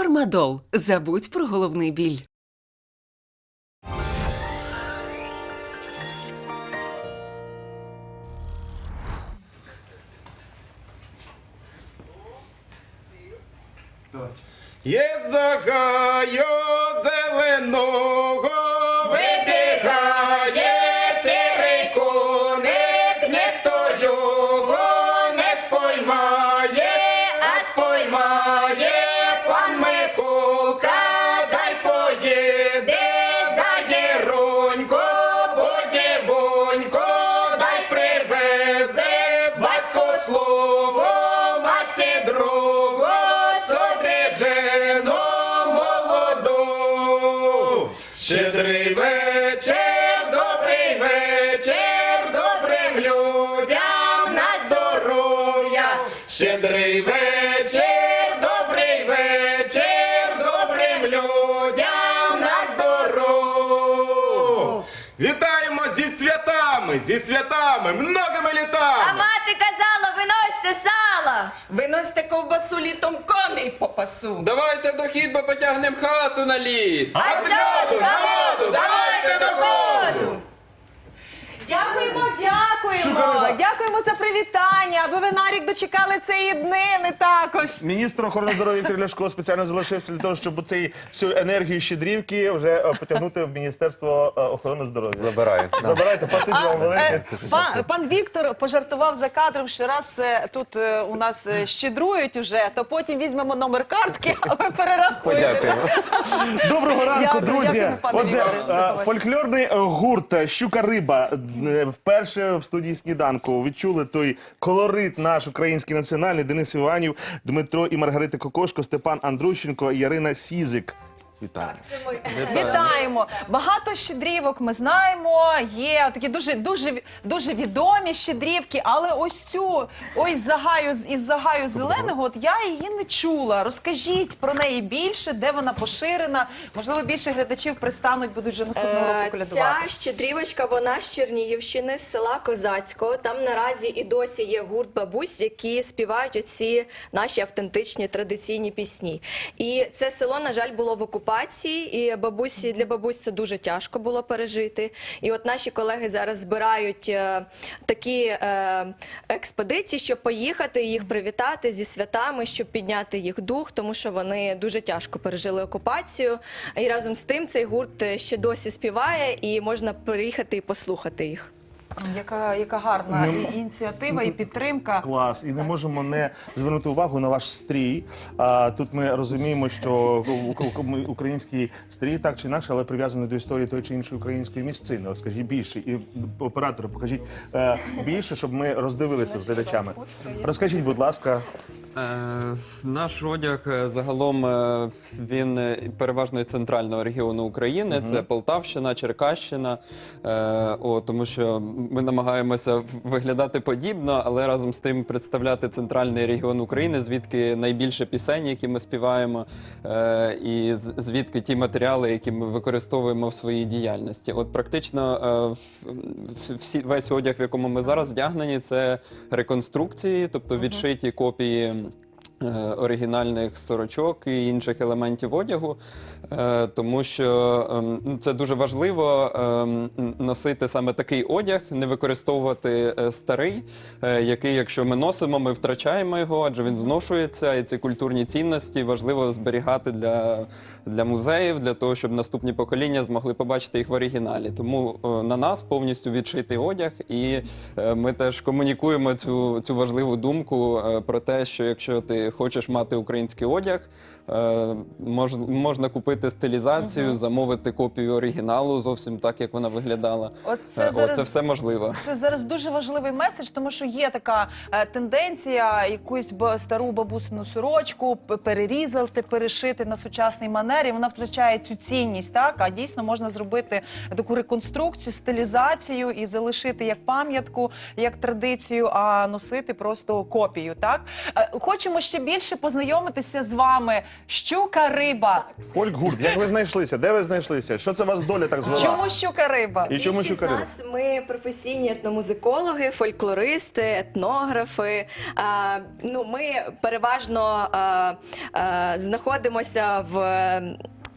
Фармадол. Забудь про головний біль. Є загаю зеленого, вибігає Щедрий вечір, добрий вечір, добрим людям на здоров'я. Вітаємо зі святами, зі святами, многими А літами. мати казала, виносьте сало. Виносьте ковбасу літом коней попасу. Давайте до хід, бо потягнем хату на лід. А з льоду, на воду, давайте до ходу. Дякуємо, дякуємо. Дякуємо за привітання. Аби ви на рік дочекали цієї днини також. Міністр охорони здоров'я Віктор Ляшко спеціально залишився для того, щоб цей всю енергію щедрівки вже е, потягнути в Міністерство е, охорони здоров'я. Забираю. Забирайте, пасибі вам велике. Е, Пан, пан Віктор пожартував за кадром, що раз е, тут е, у нас е, щедрують уже, то потім візьмемо номер картки, а ви перерахуєте. Доброго ранку, Дякую, друзі. дякую, пане Отже, е, фольклорний е, гурт Щука Риба е, вперше в студії сніданку відчули той колорит наш український національний Денис Іванів, Дмитро і Маргарита Кокошко, Степан Андрущенко, Ярина Сізик. Вітаю. Вітаємо. Багато щедрівок ми знаємо. Є такі дуже дуже дуже відомі щедрівки, але ось цю ось загаю з- із загаю зеленого. От я її не чула. Розкажіть про неї більше, де вона поширена. Можливо, більше глядачів пристануть, будуть вже наступного року Е, колядувати. Ця щедрівочка, вона з Чернігівщини, з села Козацького. Там наразі і досі є гурт бабусь, які співають оці наші автентичні традиційні пісні. І це село, на жаль, було в окупації, і бабусі для бабусь це дуже тяжко було пережити. І от наші колеги зараз збирають е, такі е, експедиції, щоб поїхати їх привітати зі святами, щоб підняти їх дух, тому що вони дуже тяжко пережили окупацію. І разом з тим цей гурт е, ще досі співає, і можна приїхати і послухати їх. Яка, яка гарна і ініціатива і підтримка. Клас, і не можемо не звернути увагу на ваш стрій. А тут ми розуміємо, що український стрій так чи інакше, але прив'язаний до історії тої чи іншої української місцини. От скажіть більше, і оператори, покажіть е, більше, щоб ми роздивилися з глядачами. Розкажіть, будь ласка, Е, Наш одяг е, загалом він переважно центрального регіону України. Це Полтавщина, Черкащина. Е, О, тому що ми намагаємося виглядати подібно, але разом з тим представляти центральний регіон України, звідки найбільше пісень, які ми співаємо, е, і звідки ті матеріали, які ми використовуємо в своїй діяльності. От практично е, всі весь одяг, в якому ми зараз вдягнені, це реконструкції, тобто відшиті копії. Е, Оригінальних сорочок і інших елементів одягу, е, тому що ем, ну, це дуже важливо ем, носити саме такий одяг, не використовувати е, старий, який, якщо ми носимо, ми втрачаємо його, адже він зношується, і ці культурні цінності важливо зберігати для, для музеїв, для того, щоб наступні покоління змогли побачити їх в оригіналі. Тому на нас повністю відшитий одяг, і ми теж комунікуємо цю, цю важливу думку про те, що якщо ти хочеш мати український одяг, е, мож, можна купити стилізацію, замовити копію оригіналу, зовсім так, як вона виглядала. Оце Е, зараз- Оце все можливо. Це зараз дуже важливий меседж, тому що є така е, тенденція якусь стару бабусину сорочку перерізати, перешити на сучасний манер, і вона втрачає цю цінність. Так а дійсно можна зробити таку реконструкцію, стилізацію і залишити як пам'ятку, як традицію, а носити просто копію. Так Е, хочемо ще більше познайомитися з вами. Щука риба. Фольк-гурт, як ви знайшлися? Де ви знайшлися? Що це вас доля так звела? Чому щука риба? І чому Більшість щука риба? нас ми професійні етномузикологи, фольклористи, етнографи. А, ну, ми переважно а, а, знаходимося в.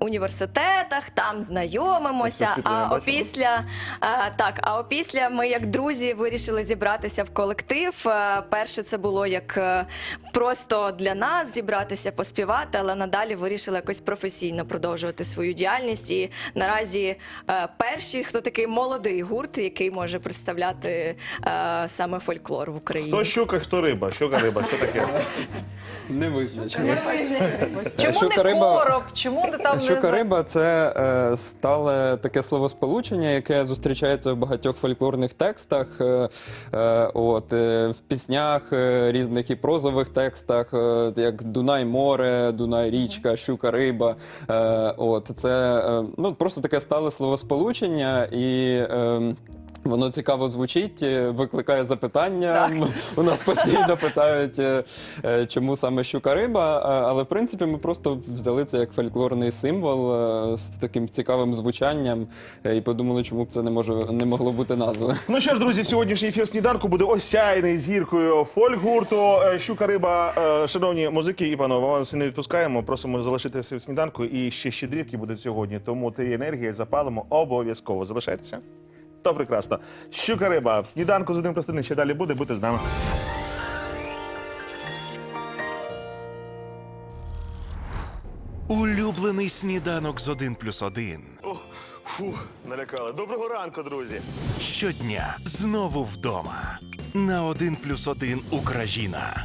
Університетах там знайомимося. Це А опісля а, так, а опісля ми, як друзі, вирішили зібратися в колектив. А, Перше це було як е, просто для нас зібратися, поспівати, але надалі вирішили якось професійно продовжувати свою діяльність. І наразі е, перший, хто такий молодий гурт, який може представляти е, саме фольклор в Україні. Хто щука, хто риба? Щука риба, що таке? Не визначилось. Чому Щука не риба- короб? Чому не там Щука риба це е, стале таке словосполучення, яке зустрічається в багатьох фольклорних текстах, е, е, от, е, в піснях е, різних і прозових текстах, е, як Дунай море, Дунай річка, щука риба. Е, от, це е, ну, просто таке стале словосполучення і. Е, Воно цікаво звучить, е, викликає запитання. У нас постійно питають, е, е, чому саме щука риба. Але в принципі ми просто взяли це як фольклорний символ з таким цікавим звучанням і подумали, чому б це не може не могло бути назвою. Ну що ж, друзі, сьогоднішній ефір сніданку буде осяйний зіркою фольк-гурту е, Щука риба. Шановні музики і панове, вас не відпускаємо. Просимо залишитися в сніданку. І ще щедрівки будуть сьогодні. Тому ти енергія запалимо обов'язково. Залишайтеся. То прекрасно. Щука риба. В сніданку з одним пластини ще далі буде. Будьте з нами. Улюблений сніданок з 1 плюс 1. Фу, налякали. Доброго ранку, друзі. Щодня знову вдома. На 1 плюс 1 Україна